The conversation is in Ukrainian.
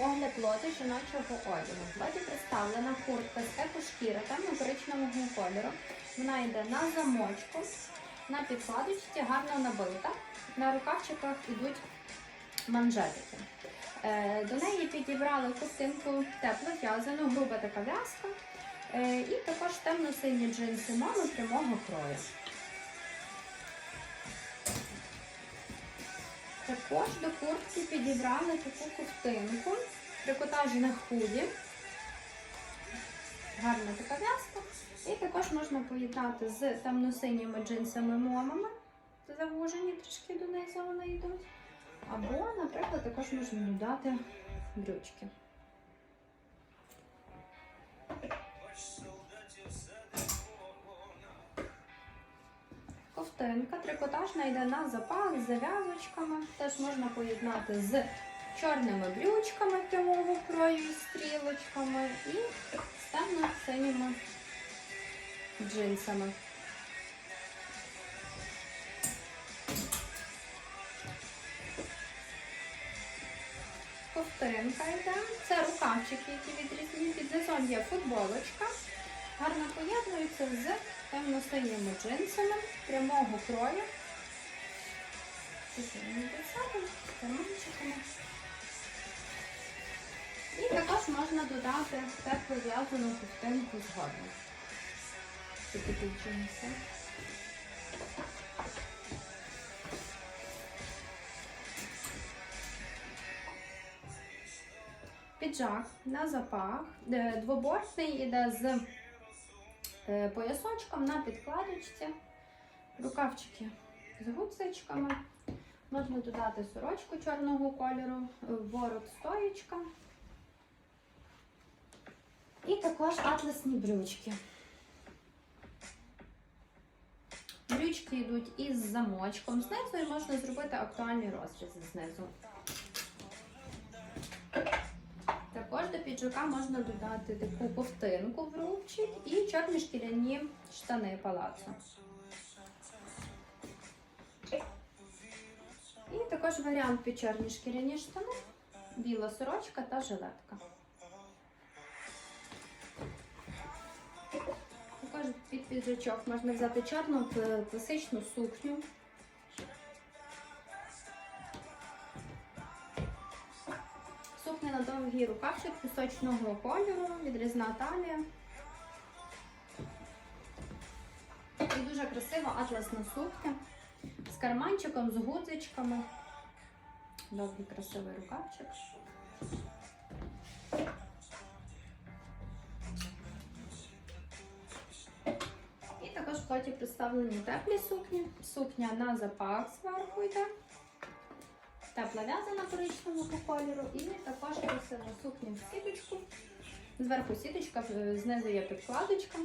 Огляд лоти жіночого одягу. В представлена куртка з екошкіра темно-коричневого кольору. Вона йде на замочку, на підкладочці, гарно набита. На рукавчиках йдуть манжетики. Е, До неї підібрали ковтинку тепло в'язану, груба така в'язка. Е, І також темно-сині джинси мами прямого крою. Також до куртки підібрали таку куртинку, трикотажна худі. Гарна така в'язка. І також можна поєднати з темно-синіми джинсами момами. Завужені трішки донизу вони йдуть. Або, наприклад, також можна додати брючки. Ковтинка трикотажна йде на запах з зав'язочками. Теж можна поєднати з чорними брючками прямого крою і стрілочками і темно-синіми джинсами. Ковтинка йде. Це рукавчики, які відрізні. Під низом є футболочка. Гарно поєднується з темно-синіми джинсами прямого крою. І також можна додати теплу в'язану ковтинку згодом. Такі джинси. Піджак на запах, е, двобортний іде з поясочком на підкладочці, рукавчики з гудзичками. Можна додати сорочку чорного кольору, е, ворот стоєчка. І також атласні брючки. Брючки йдуть із замочком знизу і можна зробити актуальні розрізи знизу. Піджака можна додати таку ковтинку в рубчик і чорні шкіряні штани палацу. І також варіант під чорні шкіряні штани, біла сорочка та жилетка. Також під піджачок можна взяти чорну класичну сукню. Сукня на довгий рукавчик пісочного кольору, відрізна талія. І дуже красива атласна сукня з карманчиком, з гудзичками. Довгий красивий рукавчик. І також в платі представлені теплі сукні. Сукня на запах зверху йде. Тепла в'язана коричневого кольору і також просимо сукню в сіточку. Зверху сіточка, знизу є підкладочка.